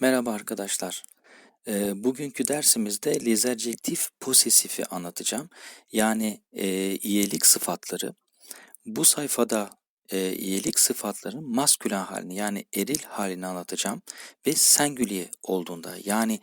Merhaba arkadaşlar. Ee, bugünkü dersimizde les adjectifs posesifi anlatacağım. Yani e, iyilik sıfatları. Bu sayfada e, iyilik sıfatların maskülen halini yani eril halini anlatacağım. Ve singulier olduğunda yani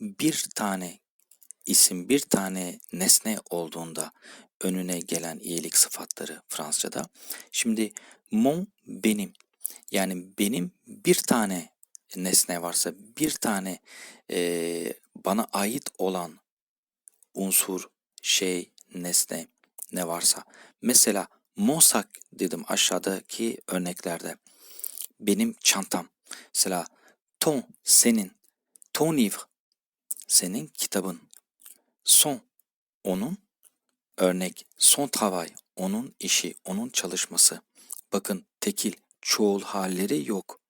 bir tane isim, bir tane nesne olduğunda önüne gelen iyilik sıfatları Fransızca'da. Şimdi mon benim yani benim bir tane nesne varsa bir tane eee, bana ait olan unsur, şey, nesne ne varsa. Mesela monsak dedim aşağıdaki örneklerde. Benim çantam. Mesela ton senin. Ton livre senin kitabın. Son onun örnek. Son travail onun işi, onun çalışması. Bakın tekil çoğul halleri yok.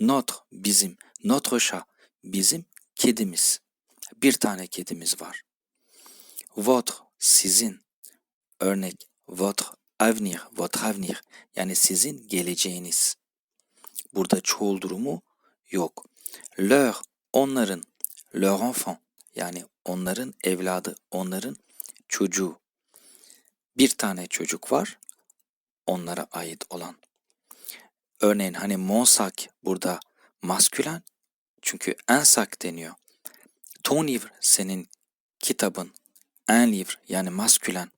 Notre bizim, notre chat bizim kedimiz. Bir tane kedimiz var. Votre sizin. Örnek votre avenir, votre avenir yani sizin geleceğiniz. Burada çoğul durumu yok. Leur onların, leur enfant yani onların evladı, onların çocuğu. Bir tane çocuk var onlara ait olan. Örneğin hani monsac burada maskülen çünkü ensak deniyor. Ton senin kitabın. Livre yani maskülen.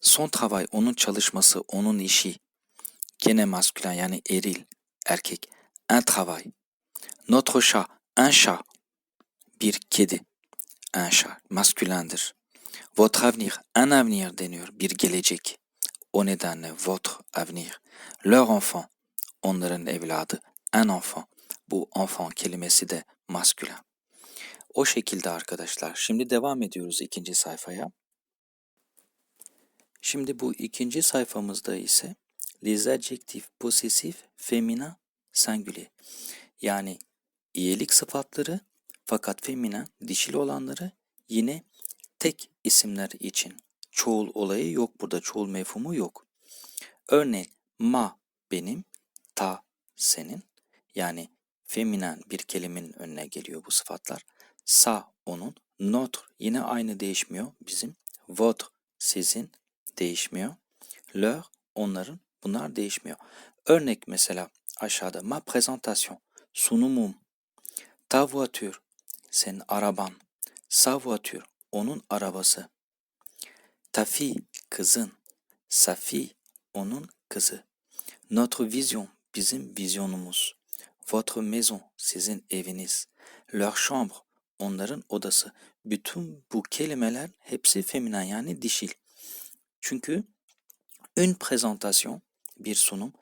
Son travail onun çalışması, onun işi. Gene maskülen yani eril, erkek. Un travail. Notre chat, un chat. Bir kedi. Un chat, maskülendir. Votre avenir, un avenir deniyor. Bir gelecek. O nedenle votre avenir. Leur enfant, onların evladı. Un enfant. Bu enfant kelimesi de maskülen. O şekilde arkadaşlar. Şimdi devam ediyoruz ikinci sayfaya. Şimdi bu ikinci sayfamızda ise les adjectifs possessifs féminin singulier. Yani iyilik sıfatları fakat feminen dişil olanları yine tek isimler için. Çoğul olayı yok burada. Çoğul mefhumu yok. Örneğin ma benim, ta senin. Yani feminen bir kelimenin önüne geliyor bu sıfatlar. Sa onun, notre yine aynı değişmiyor bizim. Votre sizin değişmiyor. Leur onların bunlar değişmiyor. Örnek mesela aşağıda ma présentation sunumum. Ta voiture senin araban. Sa voiture onun arabası. Ta fille kızın. Sa fille onun kızı. Notre vision bizim vizyonumuz. Votre maison sizin eviniz. Leur chambre onların odası. Bütün bu kelimeler hepsi feminen yani dişil. Çünkü une présentation bir sunum,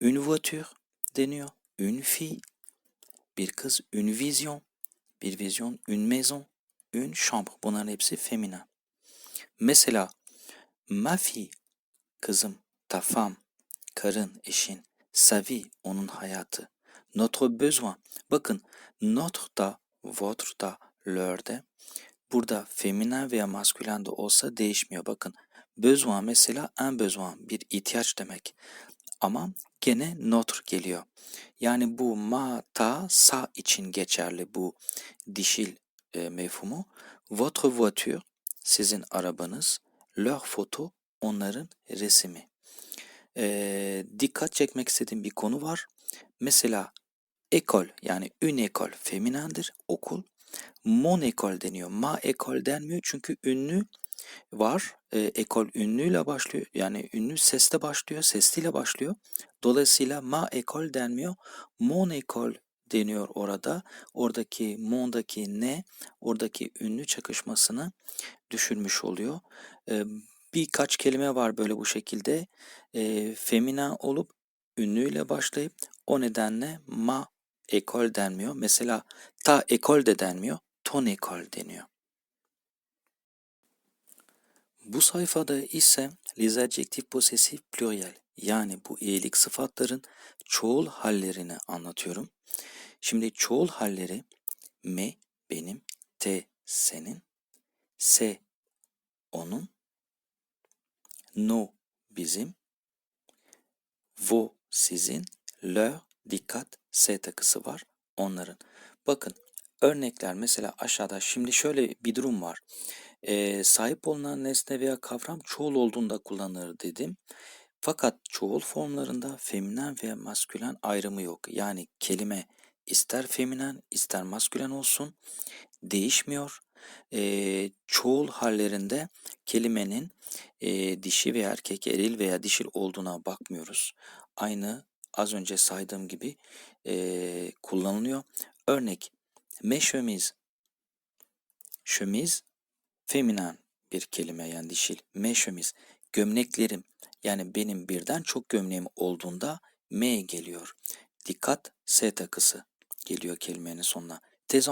une voiture deniyor, une fille bir kız, une vision bir vizyon, une maison, une chambre. Bunların hepsi feminen. Mesela ma fille kızım, ta femme karın, eşin, sa vie onun hayatı, notre besoin. Bakın notre da, votre da, leur de burada feminen veya maskülen de olsa değişmiyor. Bakın besoin mesela un besoin bir ihtiyaç demek. Ama gene notre geliyor. Yani bu ma, ta, sa için geçerli bu dişil e, mefhumu. Votre voiture sizin arabanız. Leur photo onların resmi. E, dikkat çekmek istediğim bir konu var. Mesela ekol yani une ekol feminendir okul. Mon ekol deniyor. Ma ekol denmiyor çünkü ünlü var. E, ekol ünlüyle başlıyor. Yani ünlü sesle başlıyor, sesliyle başlıyor. Dolayısıyla ma ekol denmiyor. Mon ekol deniyor orada. Oradaki mon'daki ne, oradaki ünlü çakışmasını düşürmüş oluyor. E, birkaç kelime var böyle bu şekilde. E, feminen olup ünlüyle başlayıp o nedenle ma ekol denmiyor. Mesela ta ekol de denmiyor. Ton ekol deniyor. Bu sayfada ise les adjectifs possessifs pluriel yani bu iyilik sıfatların çoğul hallerini anlatıyorum. Şimdi çoğul halleri me benim, te senin, se onun, no bizim, vo sizin, leur dikkat S takısı var onların. Bakın örnekler mesela aşağıda şimdi şöyle bir durum var. Ee, sahip olunan nesne veya kavram çoğul olduğunda kullanılır dedim. Fakat çoğul formlarında feminen veya maskülen ayrımı yok. Yani kelime ister feminen ister maskülen olsun değişmiyor. Ee, çoğul hallerinde kelimenin e, dişi veya erkek, eril veya dişil olduğuna bakmıyoruz. Aynı az önce saydığım gibi e, kullanılıyor. Örnek, chemise. Chemise, feminen bir kelime yani dişil. Chemise. Gömleklerim. Yani benim birden çok gömleğim olduğunda me geliyor. Dikkat, s takısı geliyor kelimenin sonuna. Tes.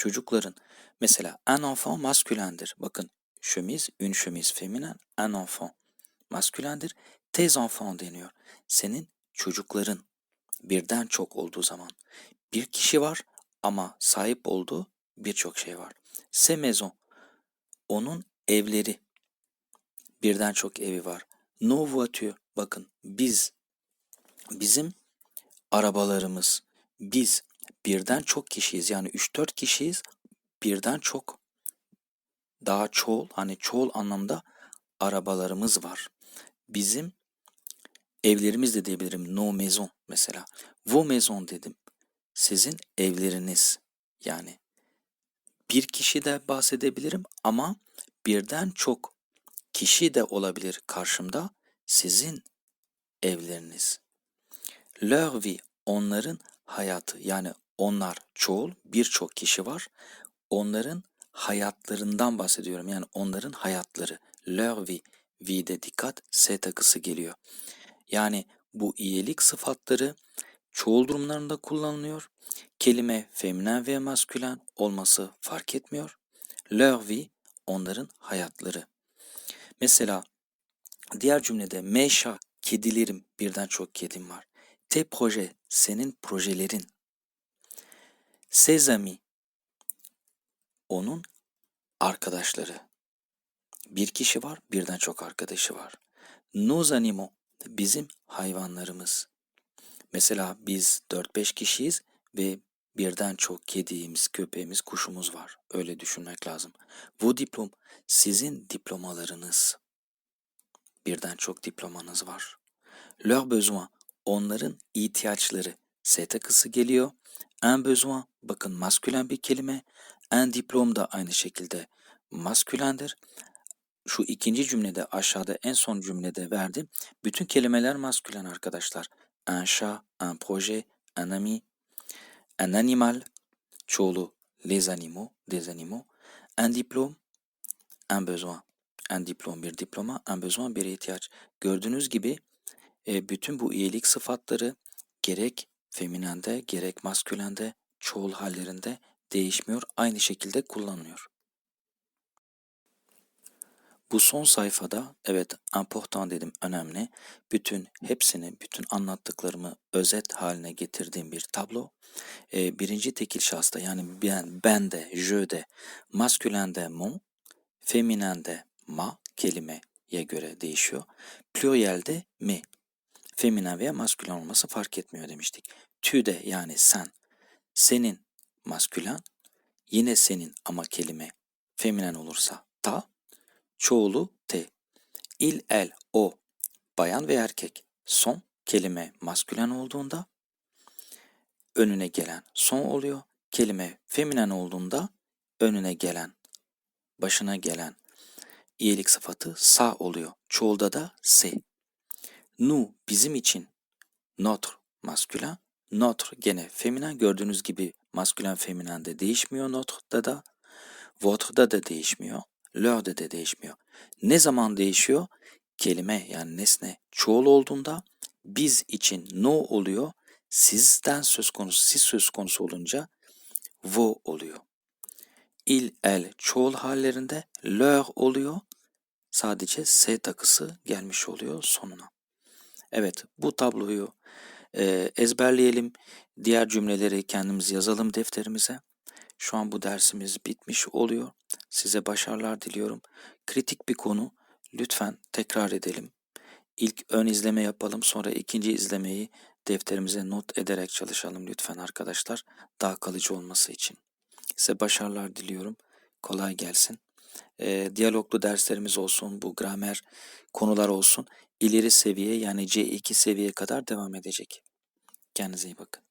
Çocukların. Mesela un enfant maskülendir. Bakın chemise, une chemise feminen, un enfant maskülendir. Tes enfants deniyor. Senin çocukların birden çok olduğu zaman. Bir kişi var ama sahip olduğu birçok şey var. Se maison. Onun evleri. Birden çok evi var. Nos voitures. Bakın biz, bizim arabalarımız. Biz birden çok kişiyiz. Yani 3-4 kişiyiz. Birden çok daha çoğul hani çoğul anlamda arabalarımız var. Bizim evlerimiz de diyebilirim. No maison mesela. Vos maison dedim. Sizin evleriniz yani bir kişi de bahsedebilirim ama birden çok kişi de olabilir karşımda sizin evleriniz. Leur vie onların hayatı yani onlar çoğul birçok kişi var. Onların hayatlarından bahsediyorum. Yani onların hayatları. Leur vie. V'de dikkat S takısı geliyor. Yani bu iyilik sıfatları çoğul durumlarında kullanılıyor. Kelime feminen ve maskülen olması fark etmiyor. Leur vie onların hayatları. Mesela diğer cümlede meşa kedilerim birden çok kedim var. Te proje senin projelerin. Ses amis onun arkadaşları. Bir kişi var, birden çok arkadaşı var. Nos animaux, bizim hayvanlarımız. Mesela biz 4-5 kişiyiz ve birden çok kedimiz, köpeğimiz, kuşumuz var. Öyle düşünmek lazım. Bu diplom, sizin diplomalarınız. Birden çok diplomanız var. Leur besoin, onların ihtiyaçları. S takısı geliyor. Un besoin, bakın maskülen bir kelime. Un diplom da aynı şekilde maskülendir. Şu ikinci cümlede aşağıda en son cümlede verdim. Bütün kelimeler maskülen arkadaşlar. Un chat, un projet, un ami, un animal, çoğulu les animaux, des animaux, un diplôme, un besoin. Un diplom bir diploma, un besoin bir ihtiyaç. Gördüğünüz gibi e, bütün bu iyilik sıfatları gerek feminende gerek maskülende çoğul hallerinde değişmiyor. Aynı şekilde kullanılıyor. Bu son sayfada evet important dedim önemli. Bütün hepsini, bütün anlattıklarımı özet haline getirdiğim bir tablo. Ee, birinci tekil şahsta yani ben, ben de, je de, maskülende mon, feminende ma kelimeye göre değişiyor. Plurielde mi. Feminen veya maskülen olması fark etmiyor demiştik. Tu de yani sen, senin maskülen, yine senin ama kelime feminen olursa ta, çoğulu te. Il, el, o, bayan ve erkek. Son kelime maskülen olduğunda önüne gelen son oluyor. Kelime feminen olduğunda önüne gelen, başına gelen iyilik sıfatı sa oluyor. Çoğulda da se. Nu bizim için notre maskülen, notre gene feminen gördüğünüz gibi maskülen feminen de değişmiyor notre'da da, votre'da da değişmiyor, leur'de de değişmiyor. Ne zaman değişiyor? Kelime yani nesne çoğul olduğunda biz için no oluyor, sizden söz konusu, siz söz konusu olunca vo oluyor. Il, el çoğul hallerinde leur oluyor. Sadece s takısı gelmiş oluyor sonuna. Evet bu tabloyu e, ezberleyelim. Diğer cümleleri kendimiz yazalım defterimize. Şu an bu dersimiz bitmiş oluyor. Size başarılar diliyorum. Kritik bir konu. Lütfen tekrar edelim. İlk ön izleme yapalım sonra ikinci izlemeyi defterimize not ederek çalışalım lütfen arkadaşlar. Daha kalıcı olması için. Size başarılar diliyorum. Kolay gelsin. E, diyaloglu derslerimiz olsun, bu gramer konular olsun ileri seviye yani C2 seviye kadar devam edecek. Kendinize iyi bakın.